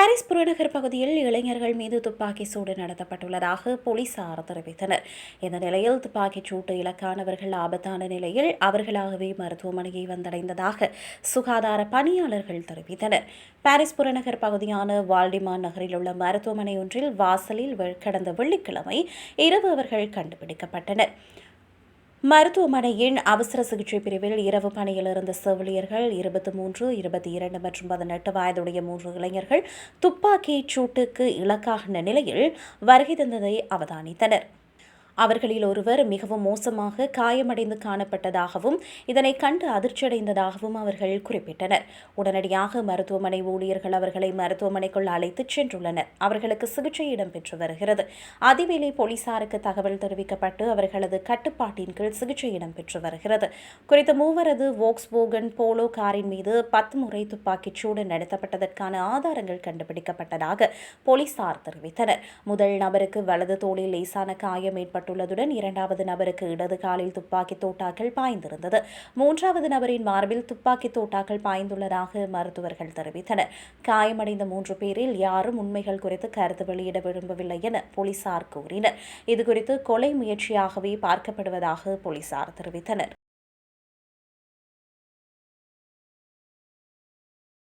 Paris புறநகர் பகுதியில் இளைஞர்கள் மீது துப்பாக்கி சூடு நடத்தப்பட்டுள்ளதாக போலீசார் தெரிவித்தனர். இந்த நிலையில் துப்பாக்கிச் சூட்டு இலக்கானவர்கள் ஆபத்தான நிலையில் அவர்களாகவே மருத்துவமனையை வந்தடைந்ததாக சுகாதார பணியாளர்கள் தெரிவித்தனர். பாரிஸ் புறநகர் பகுதியான வால்டிமான் நகரில் உள்ள மருத்துவமனை ஒன்றில் வாசலில் வெ- கடந்த வெள்ளிக்கிழமை இரவு அவர்கள் கண்டுபிடிக்கப்பட்டனர். மருத்துவமனையின் அவசர சிகிச்சை பிரிவில் இரவு பணியில் இருந்த செவிலியர்கள் இருபத்தி மூன்று இருபத்தி இரண்டு மற்றும் பதினெட்டு வயதுடைய மூன்று இளைஞர்கள் துப்பாக்கிச் சூட்டுக்கு இலக்கான நிலையில் வருகை தந்ததை அவதானித்தனர். அவர்களில் ஒருவர் மிகவும் மோசமாக காயமடைந்து காணப்பட்டதாகவும் இதனை கண்டு அதிர்ச்சியடைந்ததாகவும் அவர்கள் குறிப்பிட்டனர். உடனடியாக மருத்துவமனை ஊழியர்கள் அவர்களை மருத்துவமனைக்குள் அழைத்துச் சென்றுள்ளனர். அவர்களுக்கு சிகிச்சை இடம்பெற்று வருகிறது. அதிவேலை போலீசாருக்கு தகவல் தெரிவிக்கப்பட்டு அவர்களது கட்டுப்பாட்டின் கீழ் சிகிச்சை இடம்பெற்று வருகிறது. குறித்த மூவரது வோக்ஸ்போகன் போலோ காரின் மீது பத்து முறை துப்பாக்கிச் சூடு நடத்தப்பட்டதற்கான ஆதாரங்கள் கண்டுபிடிக்கப்பட்டதாக போலீசார் தெரிவித்தனர். முதல் நபருக்கு வலது தோளில் லேசான காயம் ஏற்பட்டுள்ளதுடன் இரண்டாவது நபருக்கு இடது காலில் துப்பாக்கி தோட்டாக்கள் பாய்ந்திருந்தது. மூன்றாவது நபரின் மார்பில் துப்பாக்கி தோட்டாக்கள் பாய்ந்துள்ளதாக மருத்துவர்கள் தெரிவித்தனர். காயமடைந்த மூன்று பேரில் யாரும் உண்மைகள் குறித்து கருத்து வெளியிட விரும்பவில்லை என போலீசார் கூறினர். இதுகுறித்து கொலை முயற்சியாகவே பார்க்கப்படுவதாக போலீசார் தெரிவித்தனர்.